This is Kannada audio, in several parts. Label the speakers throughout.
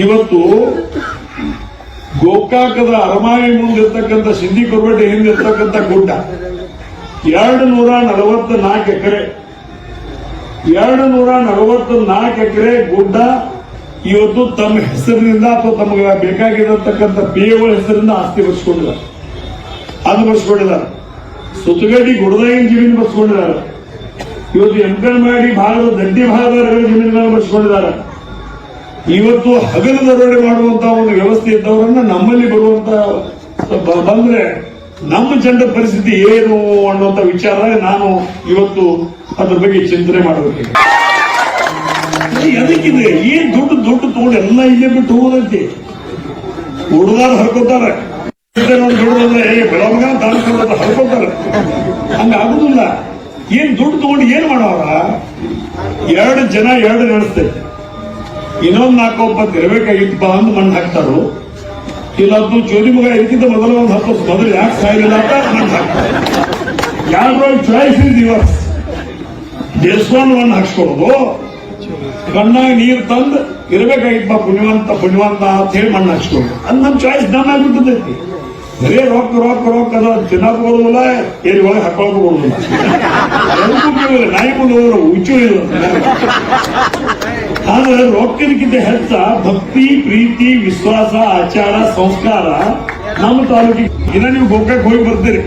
Speaker 1: ಇವತ್ತು ಗೋಕಾಕದ ಅರಮಾಯಿ ಮುಂದಿರ್ತಕ್ಕಂಥ ಸಿಂಧಿ ಕೊರಬೇಟೆ ಹಿಂದಿರ್ತಕ್ಕಂಥ ಗುಡ್ಡ. ಎರಡು ನೂರ ನಲವತ್ತ ನಾಲ್ಕು ಎಕರೆ. ಎರಡು ನೂರ ನಲವತ್ತ ನಾಲ್ಕು ಎಕರೆ ಗುಡ್ಡ ಇವತ್ತು ತಮ್ಮ ಹೆಸರಿನಿಂದ ಅಥವಾ ತಮಗೆ ಬೇಕಾಗಿರತಕ್ಕಂಥ ಪಿ ಎಗಳ ಹೆಸರಿಂದ ಆಸ್ತಿ ಬರ್ಸ್ಕೊಂಡಿದ್ದಾರೆ ಅದು ಬರ್ಸ್ಕೊಂಡಿದ್ದಾರೆ ಸುತ್ತಗಡ್ಡಿ ಗುಡದಾಯಿನ ಜಮೀನು ಬರ್ಸ್ಕೊಂಡಿದ್ದಾರೆ ಇವತ್ತು ಎಂಕನಮಾಡಿ ಭಾಗದ ದಡ್ಡಿ ಭಾಗದ ಜಮೀನುಗಳನ್ನು ಬರ್ಸ್ಕೊಂಡಿದ್ದಾರೆ ಇವತ್ತು ಹಗಲು ದರೋಡೆ ಮಾಡುವಂತ ಒಂದು ವ್ಯವಸ್ಥೆ ಇದ್ದವರನ್ನ ನಮ್ಮಲ್ಲಿ ಬರುವಂತ ಬಂದ್ರೆ ನಮ್ಮ ಜನರ ಪರಿಸ್ಥಿತಿ ಏನು ಅನ್ನುವಂತ ವಿಚಾರ ನಾನು ಇವತ್ತು ಅದ್ರ ಬಗ್ಗೆ ಚಿಂತನೆ ಮಾಡಬೇಕು. ಎದಕ್ಕಿದೆ? ಏನ್ ದುಡ್ಡು ದುಡ್ಡು ತಗೊಂಡು ಎಲ್ಲ ಇಲ್ಲೇ ಬಿಟ್ಟು ಹೋಗೋದೈತಿ ಹುಡುಗಾರ ಹರ್ಕೋತಾರೆ. ಹರ್ಕೊತಾರೆ. ಹಂಗ ಆಗುದಿಲ್ಲ. ಏನ್ ದುಡ್ಡು ತಗೊಂಡು ಏನ್ ಮಾಡೋರ? ಎರಡು ಜನ ಎರಡು ನಡೆಸ್ತೈತೆ. ಇನ್ನೊಂದು ನಾಲ್ಕು ಒಬ್ಬತ್ತು ಇರಬೇಕಾಗಿತ್ತು, ಬಾ ಅಂದ್ ಮಣ್ಣು ಹಾಕ್ತಾರು. ಇಲ್ಲ ಅದು ಚೋರಿ ಮಗ ಇದಕ್ಕಿಂತ ಮೊದಲು ಒಂದು ಹತ್ತು ಮೊದಲು ಯಾಕೆ ಸಾಯಿಲ್ಲ ಅಂತ ಮಣ್ಣು ಹಾಕ್ತಾರೆ. ಯಾರು ಚಾಯ್ಸ್ ಇಸ್ ಯುವರ್ಸ್ ದೇಶವನ್ನು ಮಣ್ಣು ಹಾಕ್ಸ್ಕೊಡೋದು? ಕಣ್ಣಾಗ ನೀರು ತಂದು ಬಾ ಪುಣ್ಯವಂತ ಪುಣ್ಯವಂತ ಅಂತ ಹೇಳಿ ಮಣ್ಣು ಹಾಕ್ಸ್ಕೊಡೋದು ಅದು ನಮ್ಮ ಚಾಯ್ಸ್ ನಮ್ಮ ಆಗ್ಬಿಟ್ಟದೈತಿ ಬರೇ ರೊಕ್ಕ ರೊಕ್ಕ ರೊಕ್ಕ ಅದ ತಿನ್ನಕ್ ಬರೋದಿಲ್ಲ ಏರಿ ಒಳಗೆ ಹಾಕೊಳಕ್ ಬರೋದಿಲ್ಲ. ನಾಯಿ ಬಂದು ಹುಚ್ಚು ಇಲ್ಲ ಆದ್ರೆ ರೊಕ್ಕದಕ್ಕಿಂತ ಹೆಚ್ಚ ಭಕ್ತಿ, ಪ್ರೀತಿ, ವಿಶ್ವಾಸ, ಆಚಾರ, ಸಂಸ್ಕಾರ ನಮ್ಮ ತಾಲೂಕಿಗೆ. ಇನ್ನ ನೀವು ಗೋಕಾಕ್ ಹೋಗಿ ಬರ್ತೀರಿ.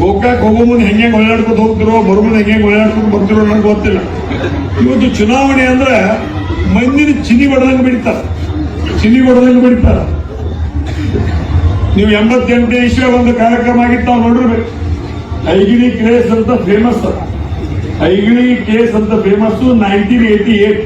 Speaker 1: ಗೋಕಾಕ್ ಹೋಗೋ ಮುಂದೆ ಹೆಂಗೆ ಓಡಾಡ್ಕೊತ ಹೋಗ್ತಿರೋ, ಬರೋ ಮುಂದೆ ಹೆಂಗೆ ಓಡಾಡ್ಕೊತ ಬರ್ತಿರೋ ನನಗೆ ಗೊತ್ತಿಲ್ಲ. ಇವತ್ತು ಚುನಾವಣೆ ಅಂದ್ರೆ ಮಂದಿನ ಚಿನಿ ಬಡದಂಗೆ ಬಿಡ್ತಾರೆ. ಚಿನಿ ಬಡದಂಗೆ ಬಿಡ್ತಾರ. ನೀವು ಎಂಬತ್ತೆಂಟನೇ ಇಸ್ವಿ ಒಂದು ಕಾರ್ಯಕ್ರಮ ಆಗಿತ್ತು ನಾವು ನೋಡಿರ್ಬೇಕು. ಐಗಿಣಿ ಕೇಸ್ ಅಂತ ಫೇಮಸ್ ಐಗಿಣಿ ಕೇಸ್ ಅಂತ ಫೇಮಸ್ ನೈನ್ಟೀನ್ ಏಟಿ ಏಟ್